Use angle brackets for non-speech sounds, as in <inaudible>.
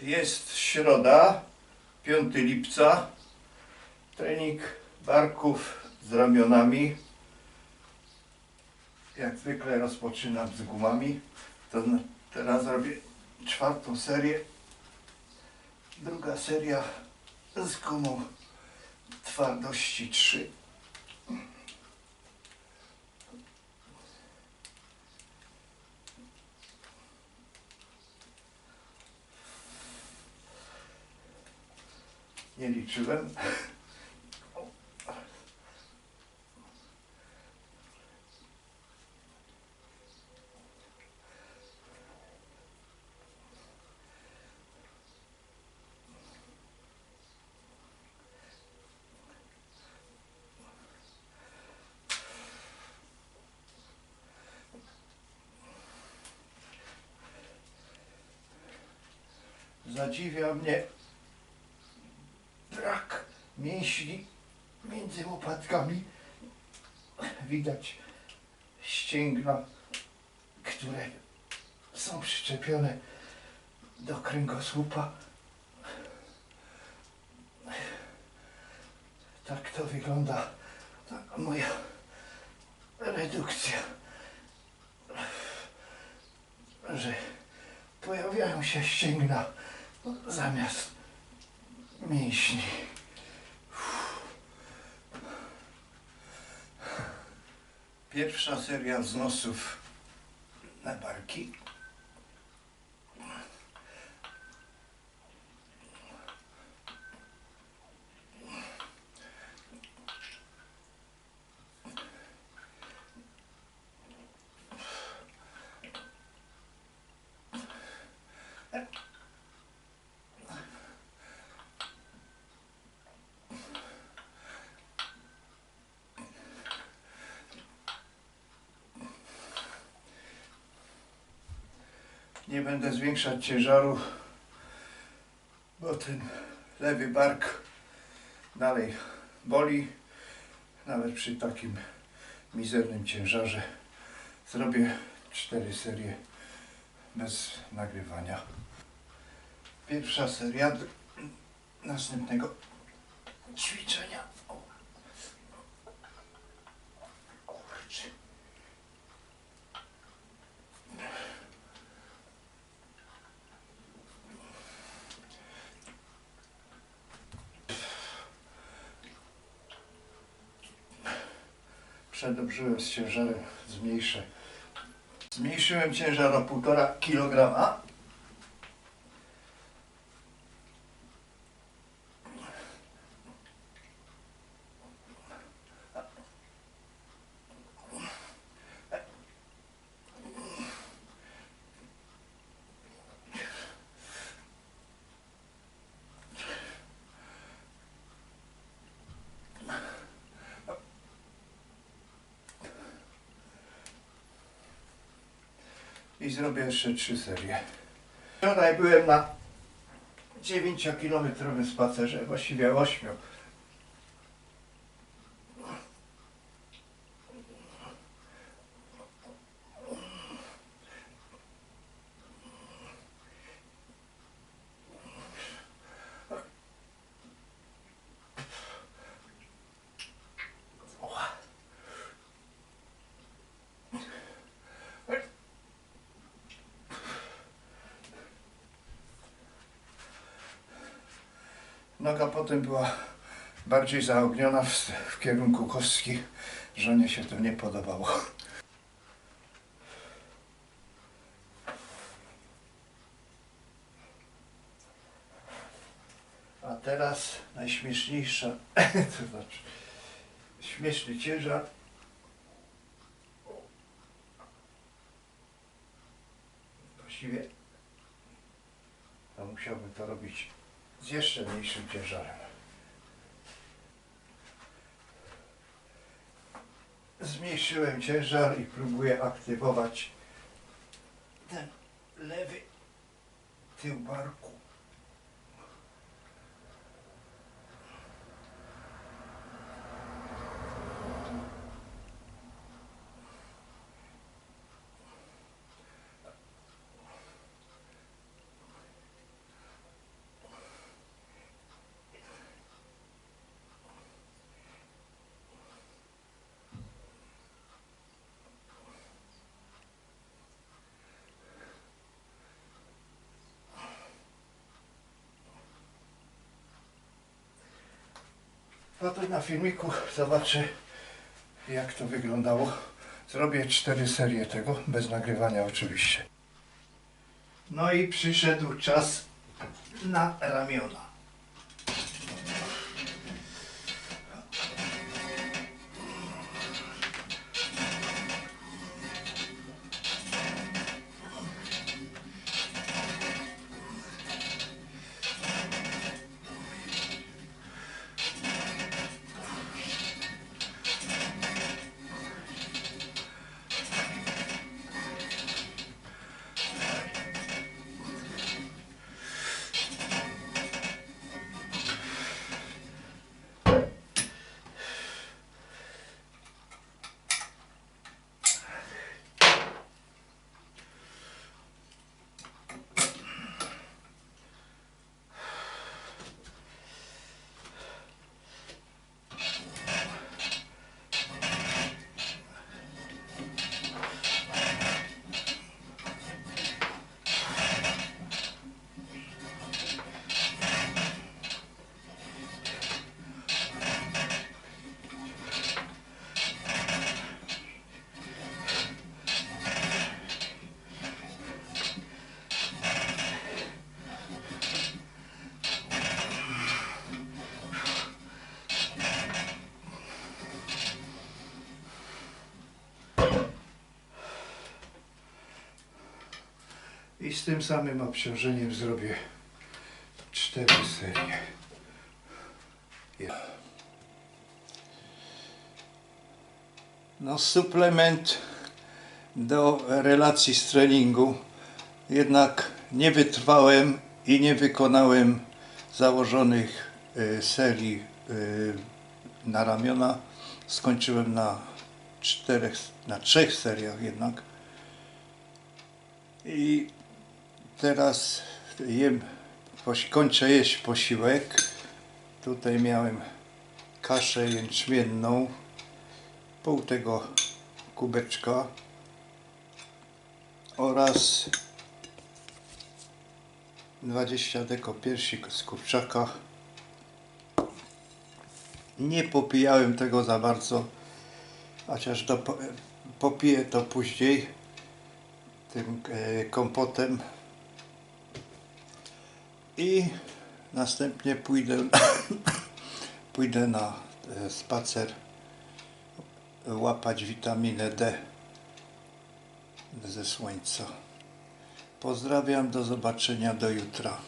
Jest środa, 5 lipca. Trening barków z ramionami. Jak zwykle rozpoczynam z gumami. To teraz robię czwartą serię. Druga seria z gumą twardości 3. Nie liczyłem. Zadziwia mnie mięśni między łopatkami. Widać ścięgna, które są przyczepione do kręgosłupa. Tak to wygląda ta moja redukcja. Że pojawiają się ścięgna zamiast mięśni. Pierwsza seria wznosów na barki. Nie będę zwiększać ciężaru, bo ten lewy bark dalej boli. Nawet przy takim mizernym ciężarze zrobię cztery serie bez nagrywania. Pierwsza seria następnego ćwiczenia. O. Przedobrzyłem z ciężarem, zmniejszę. Zmniejszyłem ciężar o 1,5 kg. I zrobię jeszcze trzy serie. Wczoraj byłem na 9-kilometrowym spacerze, właściwie 8. Noga potem była bardziej zaogniona w, w kierunku kostki. Żonie się to nie podobało. A teraz najśmieszniejsza, <laughs> to znaczy śmieszny ciężar. Właściwie to musiałbym to robić z jeszcze mniejszym ciężarem. Zmniejszyłem ciężar i próbuję aktywować ten lewy tył barku. Potem na filmiku zobaczy jak to wyglądało. Zrobię cztery serie tego, bez nagrywania oczywiście. No i przyszedł czas na ramiona. Z tym samym obciążeniem zrobię cztery serie. No suplement do relacji z treningu. Jednak nie wytrwałem i nie wykonałem założonych y, serii y, na ramiona. Skończyłem na czterech, na trzech seriach jednak. I teraz jem, kończę jeść posiłek. Tutaj miałem kaszę jęczmienną, pół tego kubeczka oraz 20 deko piersi z kurczaka. Nie popijałem tego za bardzo, chociaż do, popiję to później tym e, kompotem i następnie pójdę, <coughs> pójdę na e, spacer łapać witaminę D ze słońca. Pozdrawiam, do zobaczenia do jutra.